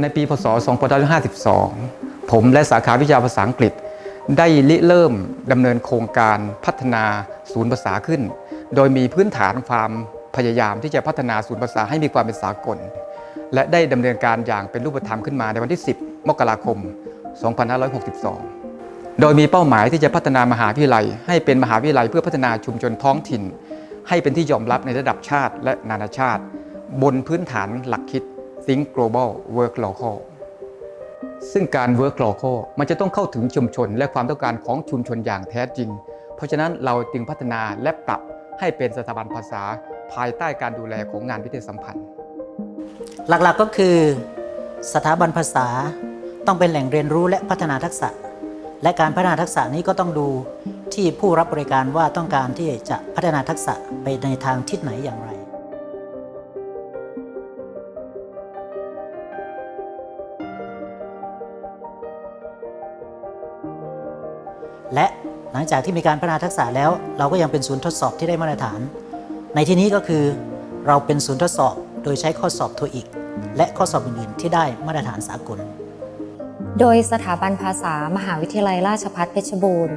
ในปีพศ 2552 ผมและสาขาวิชาภาษาอังกฤษ ได้ริเริ่มดำเนินโครงการพัฒนาศูนย์ภาษาขึ้น โดยมีพื้นฐานความพยายามที่จะพัฒนาศูนย์ภาษาให้มีความเป็นสากล และได้ดำเนินการอย่างเป็นรูปธรรมขึ้นมาในวันที่ 10 มกราคม 2562 โดยมีเป้าหมายที่จะพัฒนามหาวิทยาลัย ให้เป็นมหาวิทยาลัยเพื่อพัฒนาชุมชนท้องถิ่น ให้เป็นที่ยอมรับในระดับชาติและนานาชาติ บนพื้นฐานหลักคิด Think Global Work Local ซึ่งการ Work Local มันจะต้องเข้าถึงชุมชน และความต้องการของชุมชนอย่างแท้จริง เพราะฉะนั้นเราจึงพัฒนาและปรับให้เป็นสถาบันภาษาภายใต้การดูแลของงานวิทยาสัมพันธ์ หลักๆก็คือ สถาบันภาษาต้องเป็นแหล่งเรียนรู้และพัฒนาทักษะ และการพัฒนาทักษะนี้ก็ต้องดูที่ผู้รับบริการว่าต้องการที่จะพัฒนาทักษะไปในทางทิศไหนอย่างไร และหลังจากที่มีการพัฒนาทักษะแล้ว เราก็ยังเป็นศูนย์ทดสอบที่ได้มาตรฐาน ในที่นี้ก็คือเราเป็นศูนย์ทดสอบโดยใช้ข้อสอบโทอีก และข้อสอบอื่นๆ ที่ได้มาตรฐานสากล โดยสถาบันภาษามหาวิทยาลัยราชภัฏเพชรบูรณ์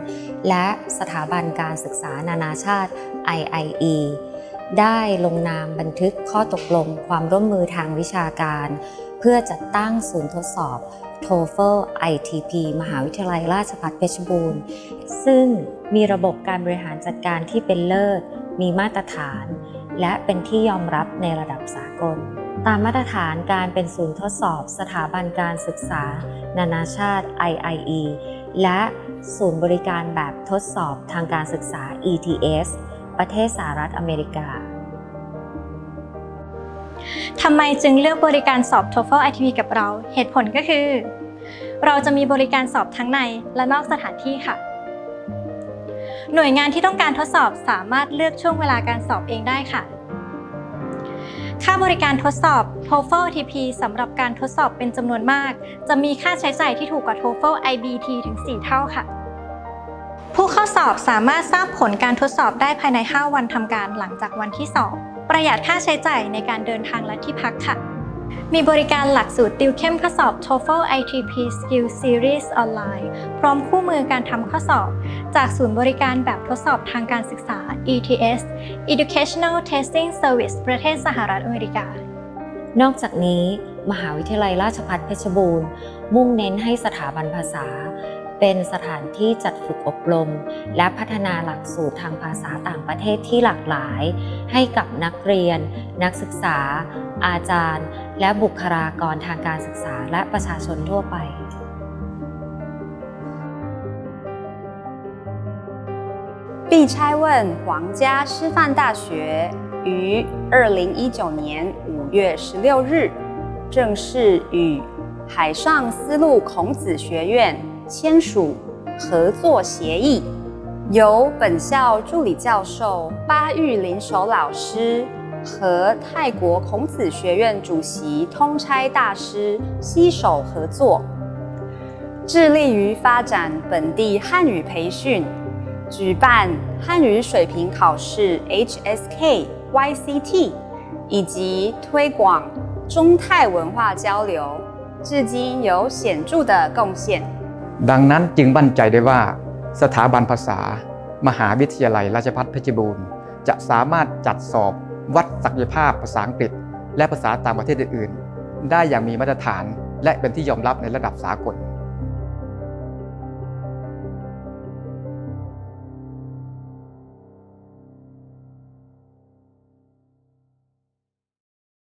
และสถาบันการศึกษานานาชาติ IIE ได้ลงนามบันทึกข้อตกลงความร่วมมือทางวิชาการ เพื่อจัดตั้งศูนย์ทดสอบ TOEFL ITP มหาวิทยาลัยราชภัฏเพชรบูรณ์ ซึ่งมีระบบการบริหารจัดการที่เป็นเลิศ มีมาตรฐาน และเป็นที่ยอมรับในระดับสากล ตามมาตรฐานการเป็นศูนย์ทดสอบ สถาบันการศึกษา นานาชาติ IIE และศูนย์บริการแบบทดสอบทางการศึกษา ETS ประเทศสหรัฐอเมริกา ทำไมจึงเลือกบริการสอบ TOEFL ITP กับเรา เหตุผลก็คือ เราจะมีบริการสอบทั้งในและนอกสถานที่ค่ะ หน่วยงานที่ต้องการทดสอบสามารถเลือกช่วงเวลาการสอบเองได้ค่ะ ค่าบริการทดสอบ TOEFL ITP สำหรับการทดสอบเป็นจำนวนมาก จะมีค่าใช้จ่ายที่ถูกกว่า TOEFL IBT ถึง 4 เท่าค่ะผู้เข้าสอบสามารถทราบผลการทดสอบได้ภายใน 5 วันทำการหลังจากวันที่สอบ ประหยัดค่าใช้จ่ายในการเดินทางและที่พักค่ะ มีบริการหลักสูตรติวเข้มข้อสอบ TOEFL ITP Skill Series ออนไลน์ พร้อมคู่มือการทำข้อสอบ จากศูนย์บริการแบบทดสอบทางการศึกษา ETS Educational Testing Service ประเทศสหรัฐอเมริกา นอกจากนี้ มหาวิทยาลัยราชภัฏเพชรบูรณ์ มุ่งเน้นให้สถาบันภาษา เป็นสถานที่จัดฝึกอบรม และพัฒนาหลักสูตรทางภาษาต่างประเทศที่หลากหลาย ให้กับนักเรียน นักศึกษา อาจารย์ และบุคลากรทางการศึกษาและประชาชนทั่วไป 毕差问皇家师范大学于二零一九年五月十六日正式与海上丝路孔子学院 签署合作协议，由本校助理教授巴玉林守老师和泰国孔子学院主席通差大师携手合作，致力于发展本地汉语培训。举办汉语水平考试 HSK YCT，以及推广中泰文化交流，至今有显著的贡献。 ดังนั้นจึงมั่นใจได้ว่า สถาบันภาษา มหาวิทยาลัยราชภัฏเพชรบูรณ์ จะสามารถจัดสอบวัดศักยภาพภาษาอังกฤษ และภาษาต่างประเทศอื่น ๆ ได้อย่างมีมาตรฐานและเป็นที่ยอมรับในระดับสากล